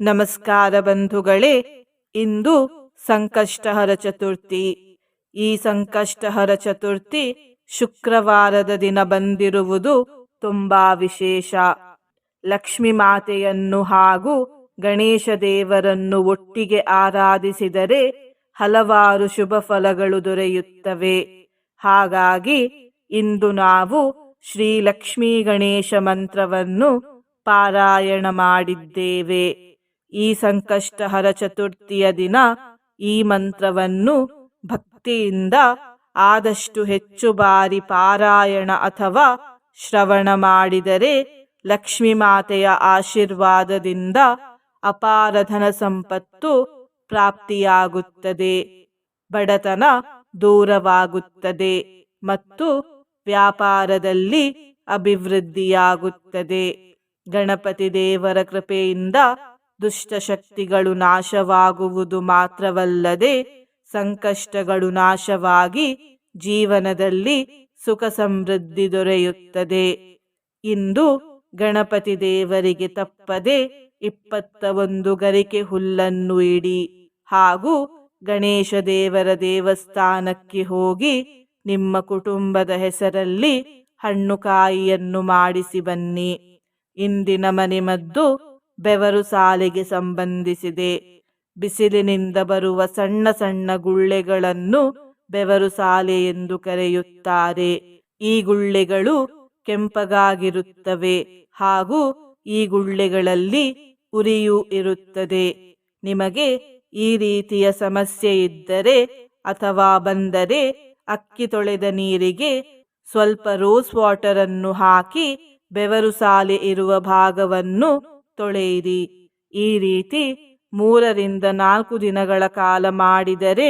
ನಮಸ್ಕಾರ ಬಂಧುಗಳೇ, ಇಂದು ಸಂಕಷ್ಟಹರ ಚತುರ್ಥಿ. ಈ ಸಂಕಷ್ಟಹರ ಚತುರ್ಥಿ ಶುಕ್ರವಾರದ ದಿನ ಬಂದಿರುವುದು ತುಂಬಾ ವಿಶೇಷ. ಲಕ್ಷ್ಮಿ ಮಾತೆಯನ್ನು ಹಾಗೂ ಗಣೇಶ ದೇವರನ್ನು ಒಟ್ಟಿಗೆ ಆರಾಧಿಸಿದರೆ ಹಲವಾರು ಶುಭ ಫಲಗಳು ದೊರೆಯುತ್ತವೆ. ಹಾಗಾಗಿ ಇಂದು ನಾವು ಶ್ರೀ ಲಕ್ಷ್ಮೀ ಗಣೇಶ ಮಂತ್ರವನ್ನು ಪಾರಾಯಣ ಮಾಡಿದ್ದೇವೆ. ಈ ಸಂಕಷ್ಟಹರ ಚತುರ್ಥಿಯ ದಿನ ಈ ಮಂತ್ರವನ್ನು ಭಕ್ತಿಯಿಂದ ಆದಷ್ಟು ಹೆಚ್ಚು ಬಾರಿ ಪಾರಾಯಣ ಅಥವಾ ಶ್ರವಣ ಮಾಡಿದರೆ ಲಕ್ಷ್ಮೀ ಮಾತೆಯ ಆಶೀರ್ವಾದದಿಂದ ಅಪಾರ ಧನ ಸಂಪತ್ತು ಪ್ರಾಪ್ತಿಯಾಗುತ್ತದೆ. ಬಡತನ ದೂರವಾಗುತ್ತದೆ ಮತ್ತು ವ್ಯಾಪಾರದಲ್ಲಿ ಅಭಿವೃದ್ಧಿಯಾಗುತ್ತದೆ. ಗಣಪತಿ ದೇವರ ಕೃಪೆಯಿಂದ ದುಷ್ಟಶಕ್ತಿಗಳು ನಾಶವಾಗುವುದು ಮಾತ್ರವಲ್ಲದೆ ಸಂಕಷ್ಟಗಳು ನಾಶವಾಗಿ ಜೀವನದಲ್ಲಿ ಸುಖ ಸಮೃದ್ಧಿ ದೊರೆಯುತ್ತದೆ. ಇಂದು ಗಣಪತಿ ದೇವರಿಗೆ ತಪ್ಪದೆ ಇಪ್ಪತ್ತ ಒಂದು ಗರಿಕೆ ಹುಲ್ಲನ್ನು ಇಡಿ ಹಾಗೂ ಗಣೇಶ ದೇವರ ದೇವಸ್ಥಾನಕ್ಕೆ ಹೋಗಿ ನಿಮ್ಮ ಕುಟುಂಬದ ಹೆಸರಲ್ಲಿ ಹಣ್ಣುಕಾಯಿಯನ್ನು ಮಾಡಿಸಿ ಬನ್ನಿ. ಇಂದಿನ ಮನೆಮದ್ದು ಬೆವರು ಸಾಲಿಗೆ ಸಂಬಂಧಿಸಿದೆ. ಬಿಸಿಲಿನಿಂದ ಬರುವ ಸಣ್ಣ ಸಣ್ಣ ಗುಳ್ಳೆಗಳನ್ನು ಬೆವರು ಸಾಲೆ ಎಂದು ಕರೆಯುತ್ತಾರೆ. ಈ ಗುಳ್ಳೆಗಳು ಕೆಂಪಗಾಗಿರುತ್ತವೆ ಹಾಗೂ ಈ ಗುಳ್ಳೆಗಳಲ್ಲಿ ಉರಿಯೂ ಇರುತ್ತದೆ. ನಿಮಗೆ ಈ ರೀತಿಯ ಸಮಸ್ಯೆ ಇದ್ದರೆ ಅಥವಾ ಬಂದರೆ ಅಕ್ಕಿ ತೊಳೆದ ನೀರಿಗೆ ಸ್ವಲ್ಪ ರೋಸ್ ವಾಟರ್ ಅನ್ನು ಹಾಕಿ ಬೆವರು ಸಾಲೆ ಇರುವ ಭಾಗವನ್ನು ತೊಳೆಯಿರಿ. ಈ ರೀತಿ ಮೂರರಿಂದ ನಾಲ್ಕು ದಿನಗಳ ಕಾಲ ಮಾಡಿದರೆ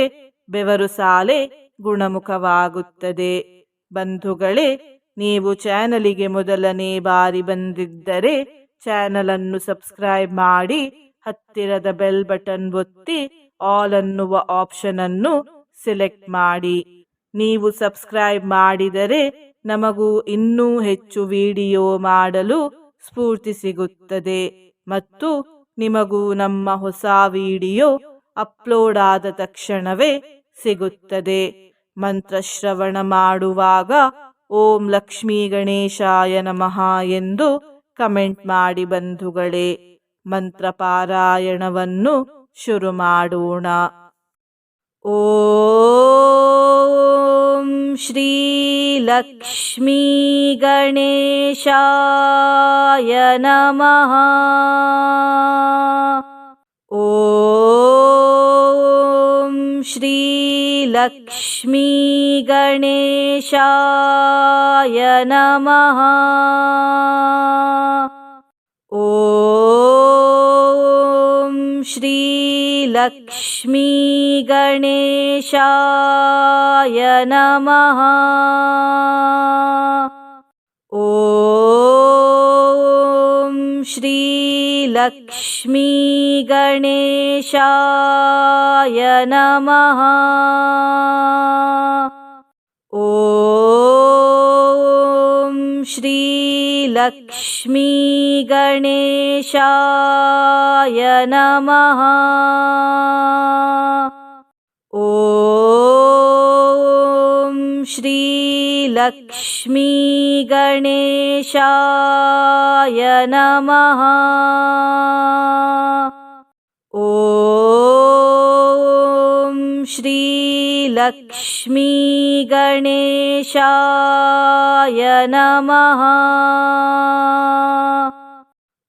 ಬೆವರು ಸಾಲೆ ಗುಣಮುಖವಾಗುತ್ತದೆ. ಬಂಧುಗಳೇ, ನೀವು ಚಾನಲಿಗೆ ಮೊದಲನೇ ಬಾರಿ ಬಂದಿದ್ದರೆ ಚಾನಲನ್ನು ಸಬ್ಸ್ಕ್ರೈಬ್ ಮಾಡಿ, ಹತ್ತಿರದ ಬೆಲ್ ಬಟನ್ ಒತ್ತಿ ಆಲ್ ಅನ್ನುವ ಆಪ್ಷನ್ ಅನ್ನು ಸೆಲೆಕ್ಟ್ ಮಾಡಿ. ನೀವು ಸಬ್ಸ್ಕ್ರೈಬ್ ಮಾಡಿದರೆ ನಮಗೂ ಇನ್ನೂ ಹೆಚ್ಚು ವಿಡಿಯೋ ಮಾಡಲು ಸ್ಫೂರ್ತಿ ಸಿಗುತ್ತದೆ ಮತ್ತು ನಿಮಗೂ ನಮ್ಮ ಹೊಸ ವಿಡಿಯೋ ಅಪ್ಲೋಡ್ ಆದ ತಕ್ಷಣವೇ ಸಿಗುತ್ತದೆ. ಮಂತ್ರಶ್ರವಣ ಮಾಡುವಾಗ ಓಂ ಲಕ್ಷ್ಮೀ ಗಣೇಶಾಯ ನಮಃ ಎಂದು ಕಮೆಂಟ್ ಮಾಡಿ ಬಂಧುಗಳೇ, ಮಂತ್ರ ಪಾರಾಯಣವನ್ನು ಶುರು ಮಾಡೋಣ. ಓಂ श्रीलक्ष्मी श्रीलक्ष्मीगणेशाय नमः। ॐ श्रीलक्ष्मीगणेशाय नमः। ॐ श्रीलक्ष्मीगणेशाय नमः। ॐ श्रीलक्ष्मीगणेशाय नमः। ॐ श्रीलक्ष्मीगणेशाय नमः। ॐ श्रीलक्ष्मीगणेशाय नमः। ॐ श्रीलक्ष्मीगणेशाय नमः।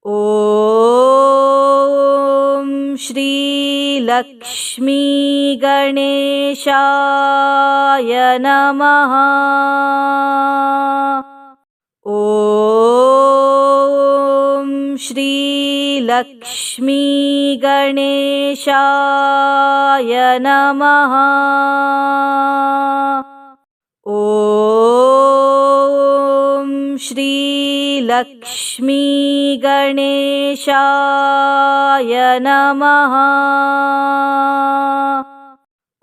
ॐ श्रीलक्ष्मीगणेशाय नमः। ॐ श्रीलक्ष्मीगणेशाय नमः। ॐ श्रीलक्ष्मीगणेशाय नमः।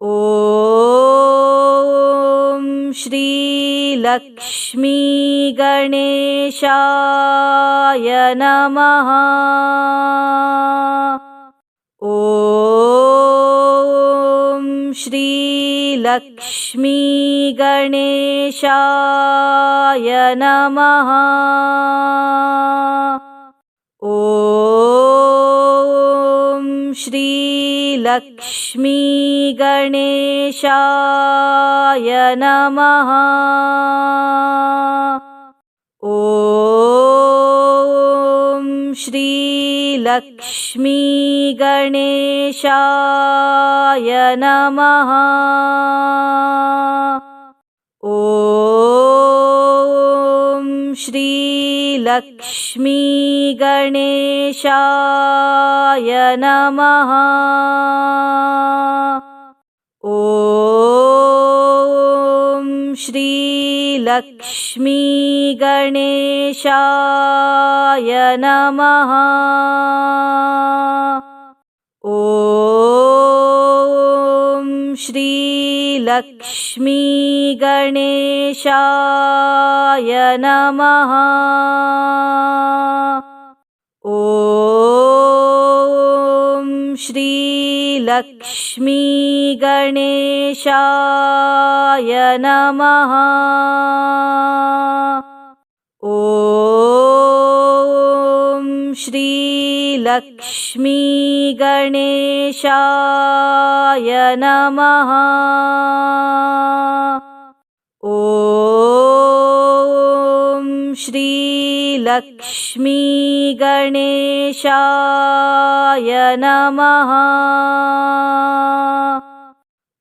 ॐ श्री श्रीलक्ष्मीगणेशाय नमः। ॐ श्रीलक्ष्मीगणेशाय नमः। ॐ श्रीलक्ष्मीगणेशाय शिवाय नमः। ॐ श्रीलक्ष्मीगणेशाय नमः। ॐ श्रीलक्ष्मीगणेशाय नमः। ॐ श्रीलक्ष्मीगणेशाय नमः। ॐ श्रीलक्ष्मीगणेशाय नमः। ॐ श्री श्रीलक्ष्मीगणेशाय नमः। ॐ श्रीलक्ष्मीगणेशाय नमः। ॐ श्रीलक्ष्मीगणेशाय नमः।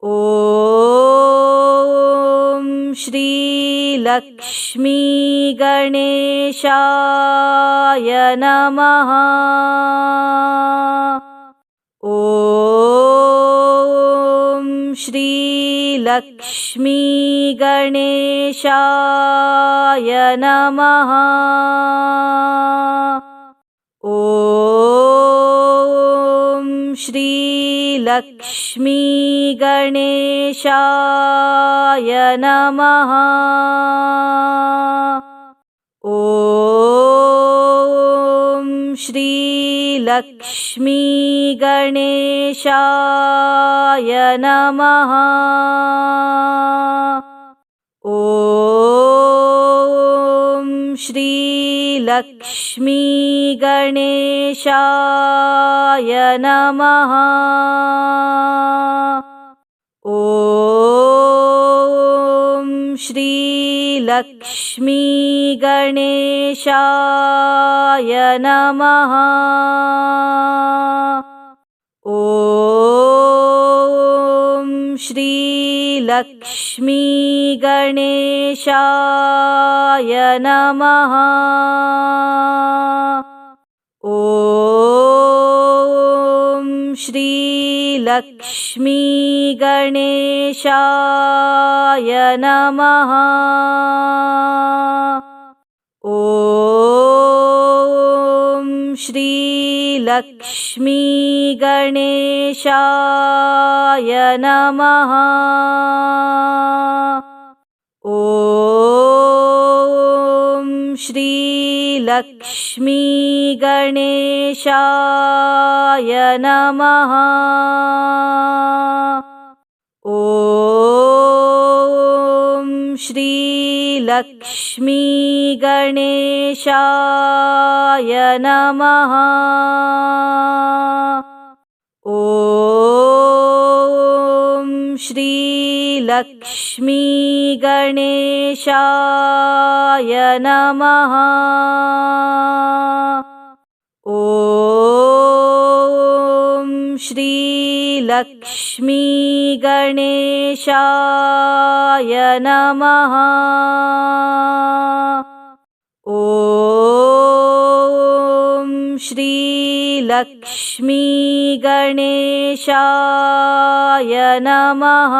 ॐ श्रीलक्ष्मीगणेशाय नमः। ॐ श्रीलक्ष्मीगणेशाय नमः। ॐ श्रीलक्ष्मीगणेशाय नमः। ॐ श्रीलक्ष्मीगणेशाय नमः। ॐ श्रीलक्ष्मीगणेशाय नमः। ॐ श्रीलक्ष्मीगणेशाय नमः। ॐ श्रीलक्ष्मीगणेशाय नमः। ॐ श्रीलक्ष्मीगणेशाय नमः। ॐ श्रीलक्ष्मीगणेशाय नमः। ॐ श्रीलक्ष्मीगणेशाय नमः। ॐ श्रीलक्ष्मीगणेशाय नमः। ॐ श्रीलक्ष्मीगणेशाय नमः। ॐ श्रीलक्ष्मीगणेशाय नमः। ॐ श्रीलक्ष्मीगणेशाय नमः।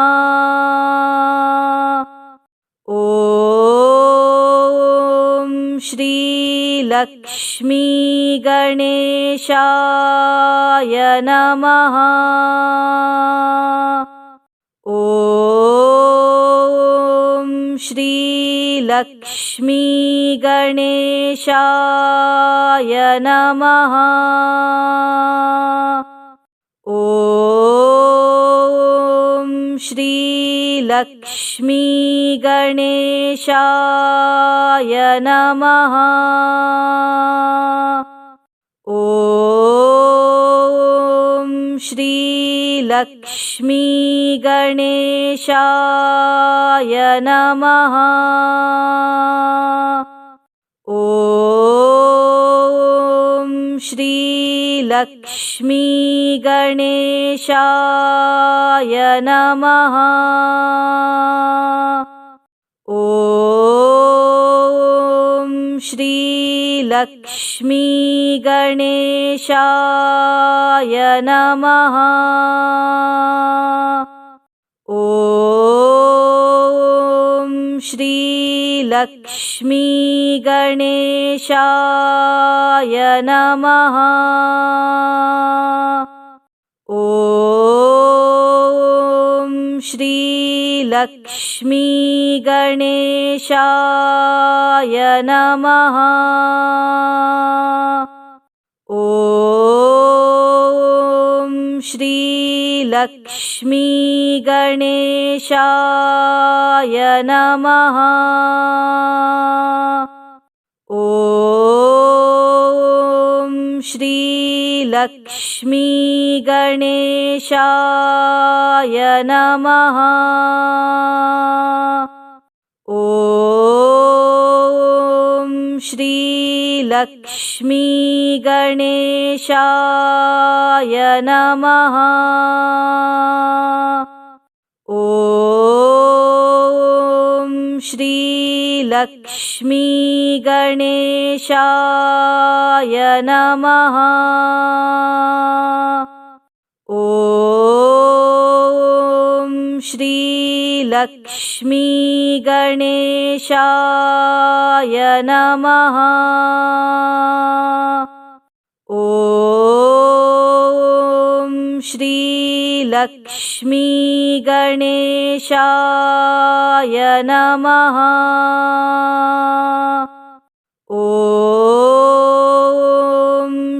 ॐ श्रीलक्ष्मीगणेशाय नमः। ॐ श्रीलक्ष्मी गणेशाय नमः। ॐ श्रीलक्ष्मीगणेशाय नमः। ॐ श्रीलक्ष्मीगणेशाय नमः। ॐ श्रीलक्ष्मीगणेशाय नमः। ॐ श्रीलक्ष्मीगणेशाय नमः। ॐ श्रीलक्ष्मीगणेशाय नमः। ॐ श्रीलक्ष्मीगणेशाय नमः। ॐ श्रीलक्ष्मीगणेशाय नमः। ॐ श्रीलक्ष्मीगणेशाय नमः। ॐ श्रीलक्ष्मीगणेशाय नमः। ॐ श्रीलक्ष्मीगणेशाय नमः। ॐ श्रीलक्ष्मीगणेशाय नमः। ॐ श्रीलक्ष्मीगणेशाय नमः। ॐ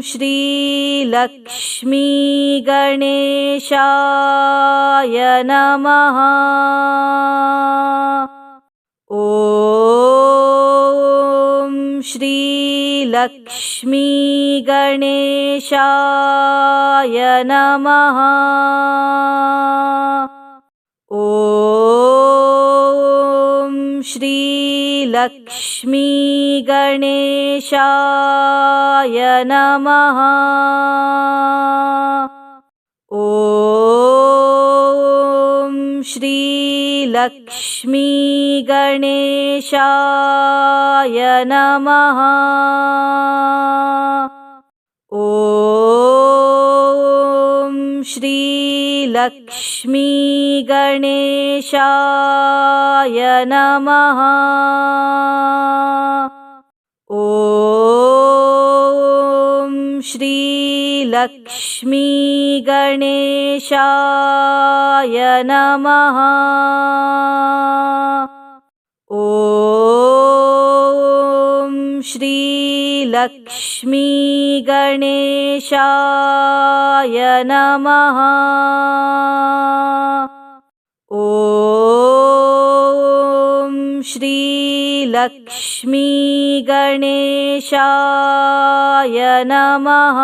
श्रीलक्ष्मीगणेशाय नमः। ॐ श्रीलक्ष्मीगणेशाय नमः। ॐ श्रीलक्ष्मीगणेशाय नमः। ॐ श्रीलक्ष्मीगणेशाय नमः। ॐ श्रीलक्ष्मीगणेशाय नमः। ॐ श्रीलक्ष्मीगणेशाय नमः। ॐ श्रीलक्ष्मीगणेशाय नमः। ॐ श्रीलक्ष्मीगणेशाय नमः।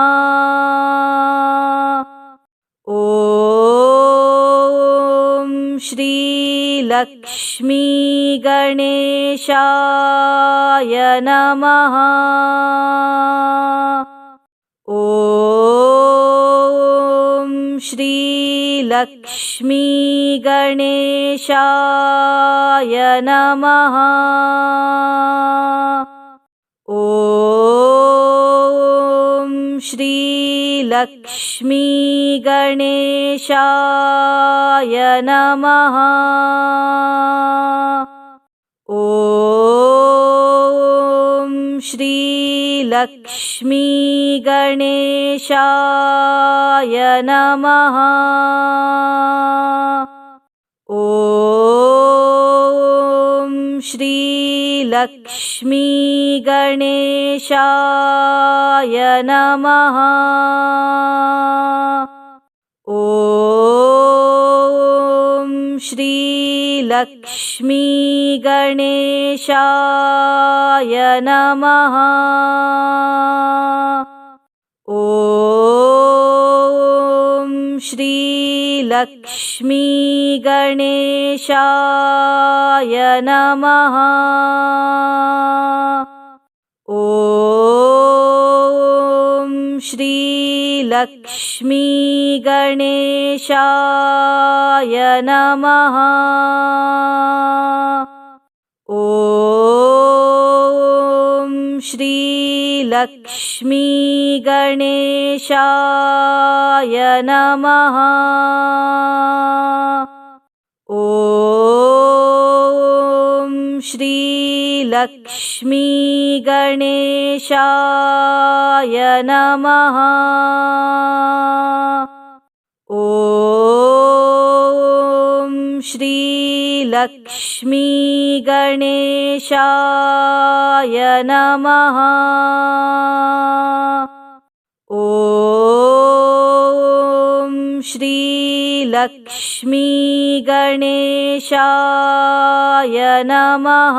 ॐ श्रीलक्ष्मीगणेशाय नमः। ॐ श्रीलक्ष्मीगणेशाय नमः। ॐ श्रीलक्ष्मीगणेशाय नमः श्रीलक्ष्मीगणेशाय नमः। ॐ श्रीलक्ष्मीगणेशाय नमः। ॐ श्रीलक्ष्मीगणेशाय नमः। ॐ श्रीलक्ष्मीगणेशाय नमः। ॐ श्रीलक्ष्मीगणेशाय नमः। ॐ श्रीलक्ष्मीगणेशाय नमः। ॐ श्रीलक्ष्मीगणेशाय नमः। ॐ श्रीलक्ष्मीगणेशाय नमः। ॐ श्रीलक्ष्मीगणेशाय नमः।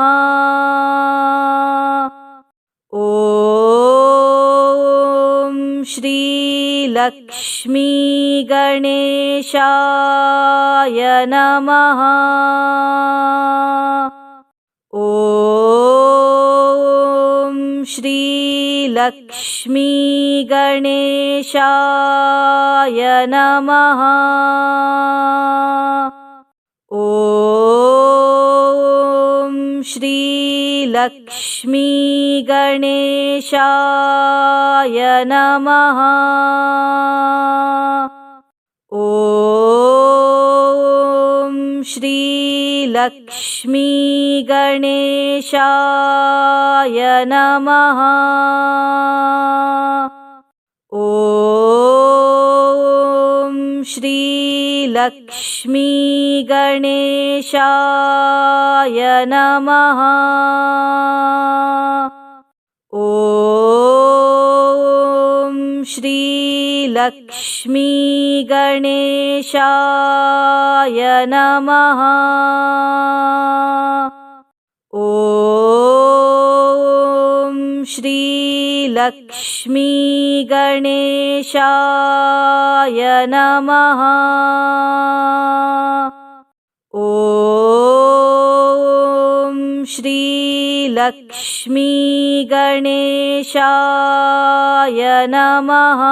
ॐ श्रीलक्ष्मीगणेशाय नमः। ॐ श्रीलक्ष्मीगणेशाय नमः। ॐ श्रीलक्ष्मीगणेशाय नमः। ॐ श्रीलक्ष्मीगणेशाय नमः। ॐ श्रीलक्ष्मीगणेशाय नमः। ॐ श्रीलक्ष्मीगणेशाय नमः। ॐ श्रीलक्ष्मीगणेशाय नमः। ॐ श्रीलक्ष्मीगणेशाय नमः।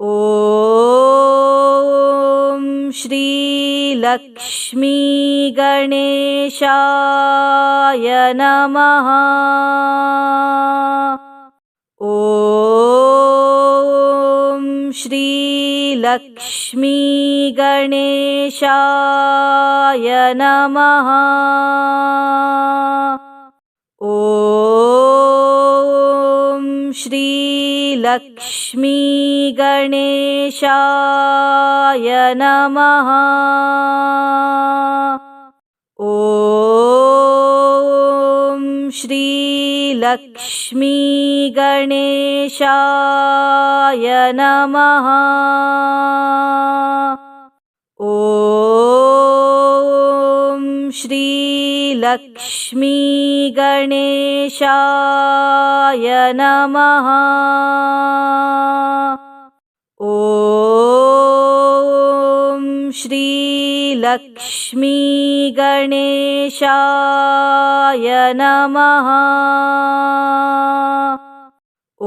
ॐ श्रीलक्ष्मीगणेशाय नमः। ॐ श्रीलक्ष्मीगणेशाय नमः। ॐ श्रीलक्ष्मीगणेशाय नमः। ॐ श्रीलक्ष्मीगणेशाय नमः। ॐ श्रीलक्ष्मीगणेशाय नमः ॐ श्रीलक्ष्मीगणेशाय नमः।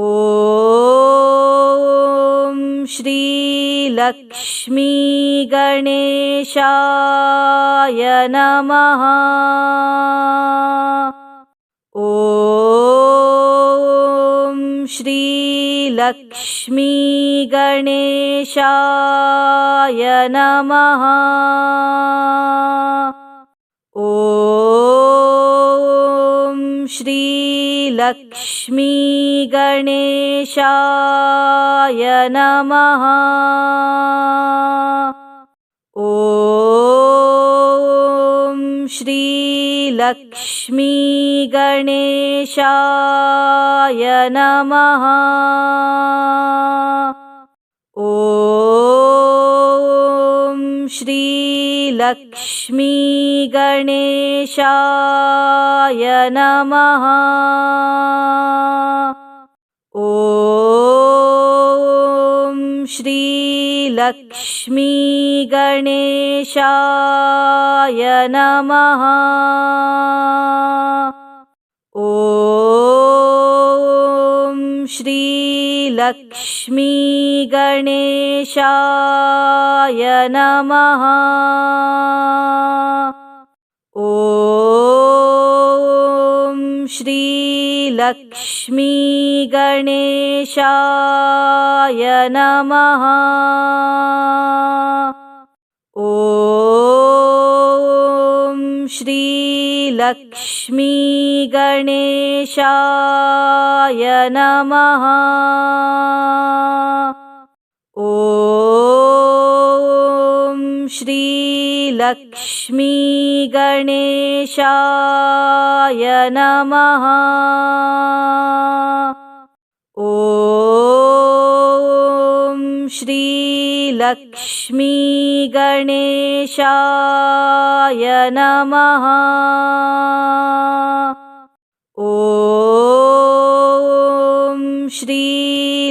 ॐ श्रीलक्ष्मीगणेशाय नमः। ॐ श्रीलक्ष्मीगणेशाय नमः। ॐ श्रीलक्ष्मीगणेशाय नमः। ॐ श्रीलक्ष्मीगणेशाय नमः। ॐ श्रीलक्ष्मीगणेशाय नमः। ॐ श्रीलक्ष्मीगणेशाय नमः। ॐ श्रीलक्ष्मीगणेशाय नमः। ॐ श्रीलक्ष्मीगणेशाय नमः। ॐ श्रीलक्ष्मीगणेशाय नमः। ॐ श्रीलक्ष्मीगणेशाय नमः। ॐ श्रीलक्ष्मीगणेशाय नमः। ॐ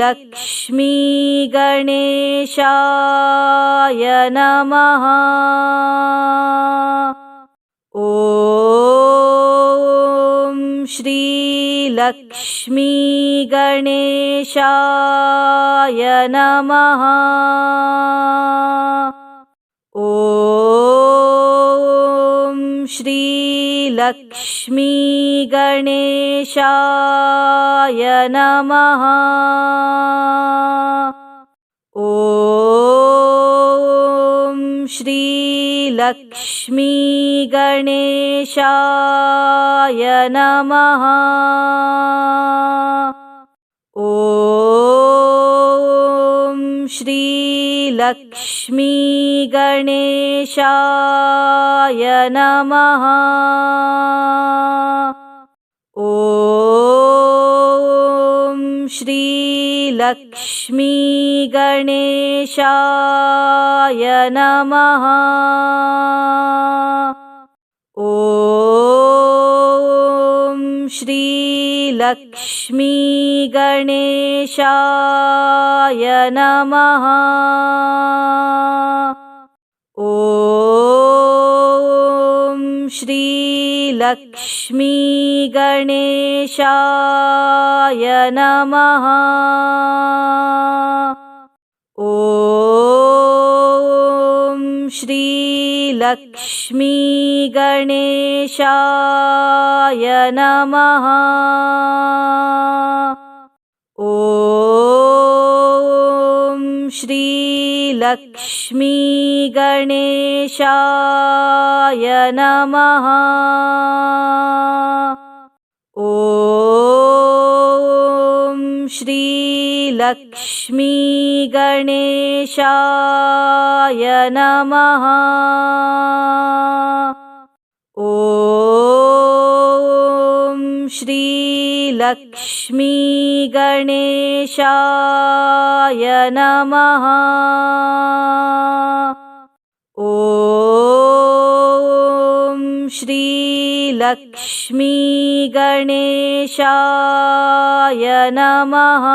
श्रीलक्ष्मीगणेशाय नमः। ॐ श्रीलक्ष्मीगणेशाय नमः श्रीलक्ष्मीगणेशाय नमः। ॐ श्रीलक्ष्मीगणेशाय नमः। ॐ श्रीलक्ष्मीगणेशाय नमः। ॐ श्रीलक्ष्मीगणेशाय नमः। ॐ श्रीलक्ष्मीगणेशाय नमः। ॐ श्रीलक्ष्मीगणेशाय नमः। ॐ श्रीलक्ष्मीगणेशाय नमः। ॐ श्रीलक्ष्मीगणेशाय नमः। ॐ श्रीलक्ष्मीगणेशाय नमः। ॐ श्रीलक्ष्मीगणेशाय नमः। ॐ श्रीलक्ष्मीगणेशाय नमः